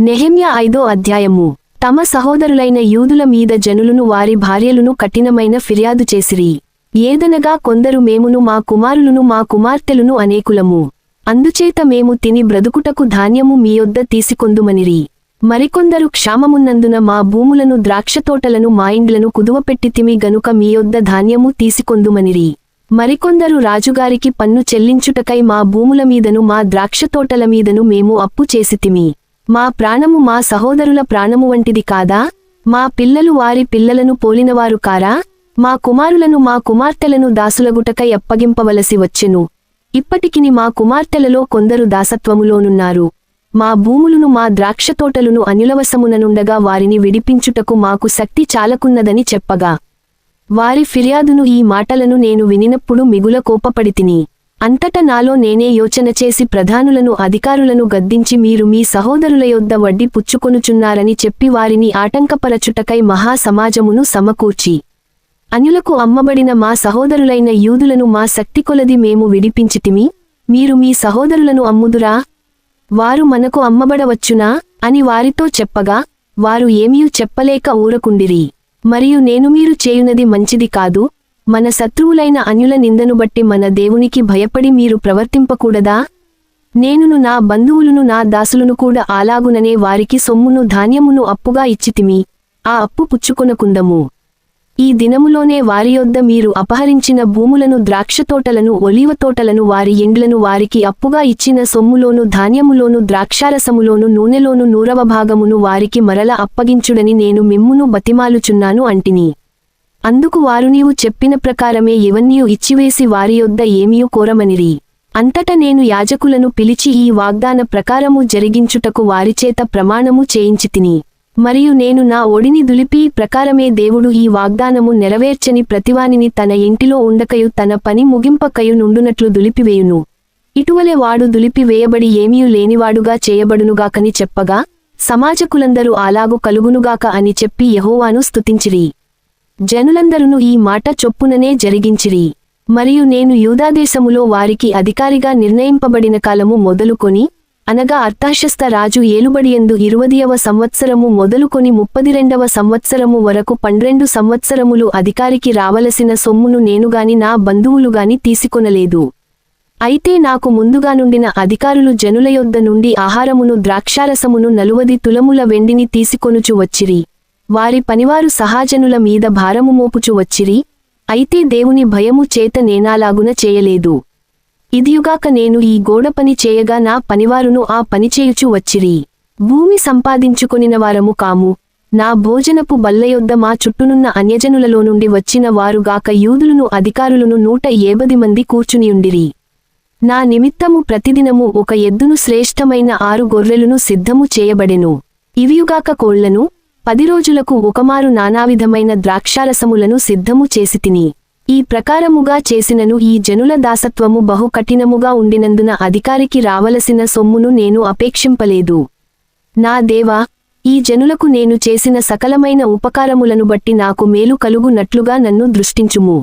నెహెమ్య ఐదో అధ్యాయము. తమ సహోదరులైన యూదుల మీద జనులను వారి భార్యలను కఠినమైన ఫిర్యాదు చేసిరి. ఏదనగా కొందరు మేమును మా కుమారులను మా కుమార్తెలను అనేకులము. అందుచేత మేము తిని బ్రతుకుటకు ధాన్యము మీయొద్ద తీసుకొందుమనిరి. మరికొందరు క్షామమున్నందున మా భూములను ద్రాక్షతోటలను మాయిండ్లను కుదువపెట్టితిమి గనుక మీయొద్ద ధాన్యము తీసుకొందుమనిరి. మరికొందరు రాజుగారికి పన్ను చెల్లించుటకై మా భూముల మీదను మా ద్రాక్షతోటల మీదను మేము అప్పు చేసితిమి మా ప్రాణము మా సహోదరుల ప్రాణము వంటిది కాదా? మా పిల్లలు వారి పిల్లలను పోలినవారు కారా? మా కుమారులను మా కుమార్తెలను దాసులగుటకై అప్పగింపవలసి వచ్చెను. ఇప్పటికిని మా కుమార్తెలలో కొందరు దాసత్వములోనున్నారు. మా భూములను మా ద్రాక్షతోటలను అనులవసముననుండగా వారిని విడిపించుటకు మాకు శక్తి చాలకున్నదని చెప్పగా. వారి ఫిర్యాదును ఈ మాటలను నేను వినినప్పుడు మిగుల కోపపడితిని. అంతట నాలో నేనే యోచన చేసి ప్రధానులను అధికారులను గద్దించి మీరు మీ సహోదరుల యొద్ద వడ్డీ పుచ్చుకొనుచున్నారని చెప్పి వారిని ఆటంకపరచుటకై మహాసమాజమును సమకూర్చి అన్యులకు అమ్మబడిన మా సహోదరులైన యూదులను మా శక్తి కొలది మేము విడిపించితిమి. మీరు మీ సహోదరులను అమ్ముదురా? వారు మనకు అమ్మబడవచ్చునా? అని వారితో చెప్పగా వారు ఏమీ చెప్పలేక ఊరకుండిరి. మరియు నేను మీరు చేయునది మంచిది కాదు. మన శత్రువులైన అన్యుల నిందను బట్టి మన దేవునికి భయపడి మీరు ప్రవర్తింపకూడదా? నేనును నా బంధువులను నా దాసులను కూడా అలాగుననే వారికి సొమ్మును ధాన్యమును అప్పుగా ఇచ్చితిమి. ఆ అప్పు పుచ్చుకొనకుందము. ఈ దినములోనే వారి యొద్ద మీరు అపహరించిన భూములను ద్రాక్షతోటలను ఒలివ తోటలను వారి ఎండ్లను వారికి అప్పుగా ఇచ్చిన సొమ్ములోను ధాన్యములోను ద్రాక్షారసములోను నూనెలోను నూరవ భాగమును వారికి మరల అప్పగించుడని నేను మిమ్మును బతిమాలుచున్నాను అంటిని. అందుకు వారు నీవు చెప్పిన ప్రకారమే ఇవన్నీయు ఇచ్చివేసి వారి యొద్ద ఏమీయూ కోరమనిరి. అంతట నేను యాజకులను పిలిచి ఈ వాగ్దాన ప్రకారము జరిగించుటకు వారిచేత ప్రమాణము చేయించితిని. మరియు నేను నా ఒడిని దులిపి ప్రకారమే దేవుడు ఈ వాగ్దానము నెరవేర్చని ప్రతివానిని తన ఇంటిలో ఉండకయు తన పని ముగింపకయు నుండునట్లు దులిపివేయును. ఇటువలే వాడు దులిపివేయబడి ఏమీయూ లేనివాడుగా చేయబడునుగాకని చెప్పగా సమాజకులందరూ అలాగు కలుగునుగాక అని చెప్పి యహోవాను స్తుతించిరి. జనులందరును ఈ మాట చొప్పుననే జరిగించిరి. మరియు నేను యూదాదేశములో వారికి అధికారిగా నిర్ణయింపబడిన కాలము మొదలుకొని అనగా అర్థాశస్త రాజు ఏలుబడియందు ఇరువదియవ సంవత్సరము మొదలుకొని ముప్పది రెండవ సంవత్సరము వరకు పన్నెండు సంవత్సరములు అధికారికి రావలసిన సొమ్మును నేనుగాని నా బంధువులుగాని తీసుకొనలేదు. అయితే నాకు ముందుగా నుండిన అధికారులు జనుల యొద్ద నుండి ఆహారమును ద్రాక్షారసమును నలువది తులముల వెండిని తీసుకొనుచు వచ్చిరి. వారి పనివారు సహాజనుల మీద భారము మోపుచు వచ్చిరి అయితే దేవుని భయము చేత నేనాలాగున చేయలేదు. ఇదియుగాక నేను ఈ గోడ పని చేయగా నా పనివారును ఆ పనిచేయుచు వచ్చిరి. భూమి సంపాదించుకొనిన వారము కాము. నా భోజనపు బల్లయొద్ద మా చుట్టునున్న అన్యజనులలో నుండి వచ్చిన వారుగాక యూదులను అధికారులను నూట ఏబది మంది కూర్చునియుండిరి నా నిమిత్తము ప్రతిదినము ఒక ఎద్దును శ్రేష్టమైన ఆరు గొర్రెలను సిద్ధము చేయబడెను. ఇవియుగాక కోళ్ళను పది రోజులకు ఒకమారు నానావిధమైన ద్రాక్షారసములను సిద్ధము చేసి తిని ఈ ప్రకారముగా చేసినను ఈ జనుల దాసత్వము బహు కఠినముగా ఉండినందున అధికారికి రావలసిన సొమ్మును నేను అపేక్షింపలేదు. నా దేవా ఈ జనులకు నేను చేసిన సకలమైన ఉపకారములను బట్టి నాకు మేలు కలుగునట్లుగా నన్ను దృష్టించుము.